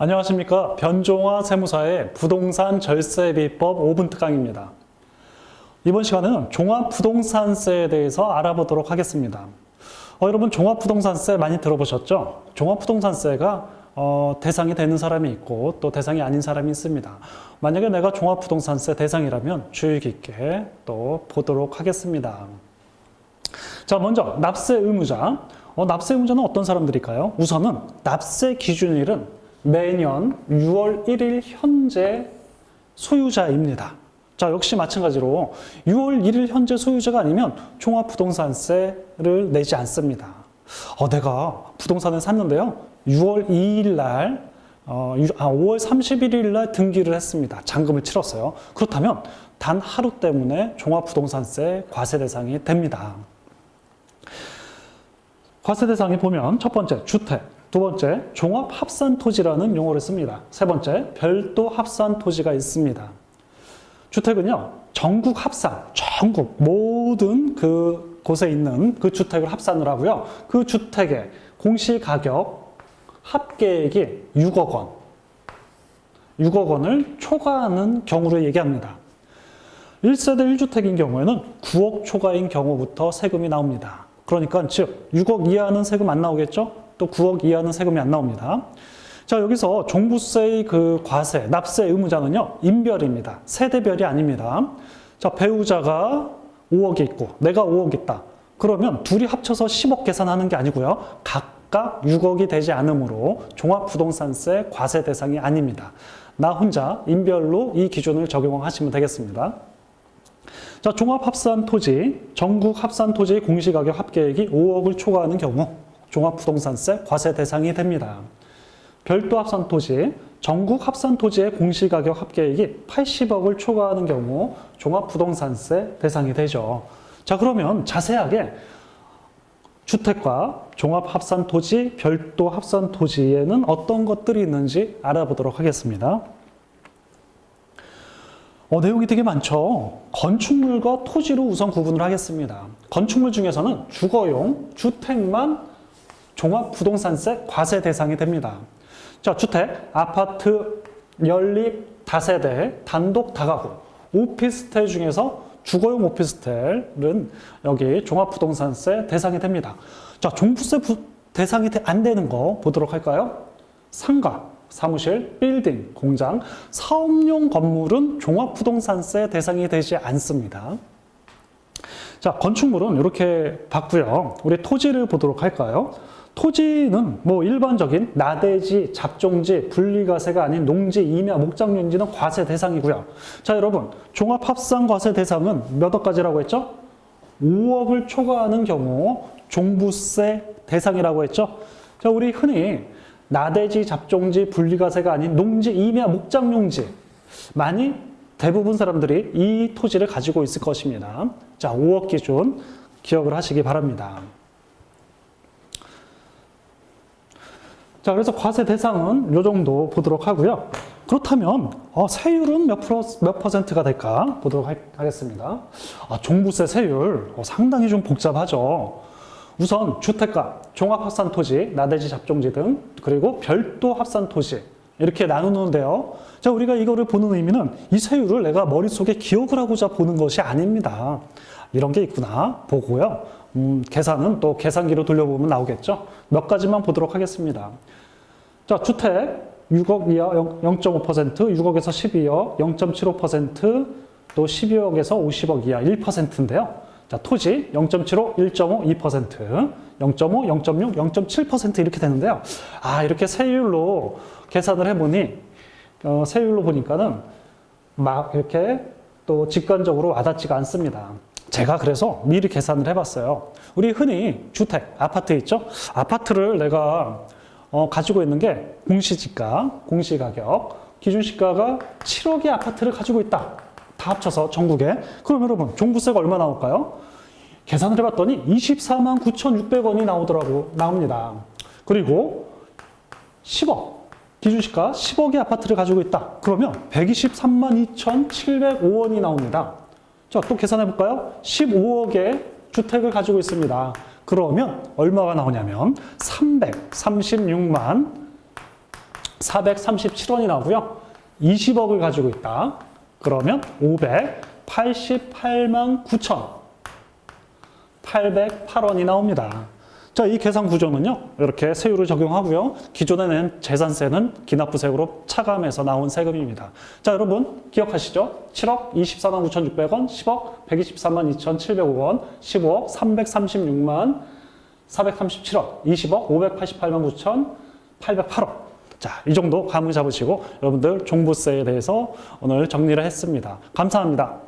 안녕하십니까. 변종화 세무사의 부동산 절세 비법 5분 특강입니다. 이번 시간에는 종합부동산세에 대해서 알아보도록 하겠습니다. 어, 여러분 종합부동산세 많이 들어보셨죠? 종합부동산세가 어, 대상이 되는 사람이 있고 또 대상이 아닌 사람이 있습니다. 만약에 내가 종합부동산세 대상이라면 주의 깊게 또 보도록 하겠습니다. 자, 먼저 납세 의무자. 어, 납세 의무자는 어떤 사람들일까요? 우선은 납세 기준일은 매년 6월 1일 현재 소유자입니다. 자, 역시 마찬가지로 6월 1일 현재 소유자가 아니면 종합부동산세를 내지 않습니다. 어, 내가 부동산을 샀는데요. 6월 2일 날, 어, 유- 아, 5월 31일 날 등기를 했습니다. 잔금을 치렀어요. 그렇다면 단 하루 때문에 종합부동산세 과세 대상이 됩니다. 과세 대상에 보면 첫 번째 주택, 두 번째 종합 합산 토지라는 용어를 씁니다. 세 번째 별도 합산 토지가 있습니다. 주택은요 전국 합산, 전국 모든 그 곳에 있는 그 주택을 합산을 하고요. 그 주택의 공시 가격 합계액이 6억 원, 6억 원을 초과하는 경우를 얘기합니다. 1세대 1주택인 경우에는 9억 초과인 경우부터 세금이 나옵니다. 그러니까 즉 6억 이하는 세금 안 나오겠죠? 또 9억 이하는 세금이 안 나옵니다. 자, 여기서 종부세의 그 과세, 납세 의무자는요, 인별입니다. 세대별이 아닙니다. 자, 배우자가 5억이 있고, 내가 5억 있다. 그러면 둘이 합쳐서 10억 계산하는 게 아니고요. 각각 6억이 되지 않으므로 종합부동산세 과세 대상이 아닙니다. 나 혼자 인별로 이 기준을 적용하시면 되겠습니다. 자, 종합합산 토지, 전국 합산 토지의 공시가격 합계액이 5억을 초과하는 경우 종합부동산세 과세 대상이 됩니다. 별도 합산 토지, 전국 합산 토지의 공시가격 합계액이 80억을 초과하는 경우 종합부동산세 대상이 되죠. 자, 그러면 자세하게 주택과 종합합산 토지, 별도 합산 토지에는 어떤 것들이 있는지 알아보도록 하겠습니다. 어, 내용이 되게 많죠. 건축물과 토지로 우선 구분을 하겠습니다. 건축물 중에서는 주거용, 주택만 종합부동산세 과세 대상이 됩니다. 자, 주택, 아파트, 연립, 다세대, 단독, 다가구, 오피스텔 중에서 주거용 오피스텔은 여기 종합부동산세 대상이 됩니다. 자, 종부세 부- 대상이 되- 안 되는 거 보도록 할까요? 상가, 사무실, 빌딩, 공장, 사업용 건물은 종합부동산세 대상이 되지 않습니다. 자, 건축물은 이렇게 봤고요. 우리 토지를 보도록 할까요? 토지는 뭐 일반적인 나대지, 잡종지, 분리과세가 아닌 농지, 임야, 목장용지는 과세 대상이고요. 자, 여러분, 종합합산 과세 대상은 몇 억까지라고 했죠? 5억을 초과하는 경우 종부세 대상이라고 했죠. 자, 우리 흔히 나대지, 잡종지, 분리과세가 아닌 농지, 임야, 목장용지 많이 대부분 사람들이 이 토지를 가지고 있을 것입니다. 자, 5억 기준 기억을 하시기 바랍니다. 자, 그래서 과세 대상은 요 정도 보도록 하고요. 그렇다면 어, 세율은 몇, 프로, 몇 퍼센트가 될까 보도록 하, 하겠습니다. 아, 종부세 세율 어, 상당히 좀 복잡하죠. 우선 주택가, 종합합산 토지, 나대지 잡종지 등 그리고 별도 합산 토지 이렇게 나누는데요. 자, 우리가 이거를 보는 의미는 이 세율을 내가 머릿속에 기억을 하고자 보는 것이 아닙니다. 이런 게 있구나 보고요. 음, 계산은 또 계산기로 돌려보면 나오겠죠. 몇 가지만 보도록 하겠습니다. 자, 주택 6억 이하 0.5%, 6억에서 12억, 0.75%, 또 12억에서 50억 이하 1%인데요. 자, 토지 0.75, 1.5, 2%, 0.5, 0.6, 0.7% 이렇게 되는데요. 아, 이렇게 세율로 계산을 해보니, 어, 세율로 보니까는 막 이렇게 또 직관적으로 와닿지가 않습니다. 제가 그래서 미리 계산을 해봤어요. 우리 흔히 주택, 아파트 있죠? 아파트를 내가 어, 가지고 있는 게 공시지가, 공시가격, 기준시가가 7억의 아파트를 가지고 있다. 다 합쳐서 전국에. 그럼 여러분, 종부세가 얼마 나올까요? 계산을 해봤더니 24만 9,600원이 나오더라고, 나옵니다. 그리고 10억. 기준시가 10억의 아파트를 가지고 있다. 그러면 123만 2,705원이 나옵니다. 자, 또 계산해 볼까요? 15억의 주택을 가지고 있습니다. 그러면 얼마가 나오냐면 336만 437원이 나오고요. 20억을 가지고 있다. 그러면 588만 9천 808원이 나옵니다. 자, 이 계산 구조는요, 이렇게 세율을 적용하고요. 기존에 낸 재산세는 기납부세로 차감해서 나온 세금입니다. 자, 여러분, 기억하시죠? 7억 24만 9,600원, 10억 123만 2,700원, 15억 336만 437원, 20억 588만 9,808원. 자, 이 정도 감을 잡으시고 여러분들 종부세에 대해서 오늘 정리를 했습니다. 감사합니다.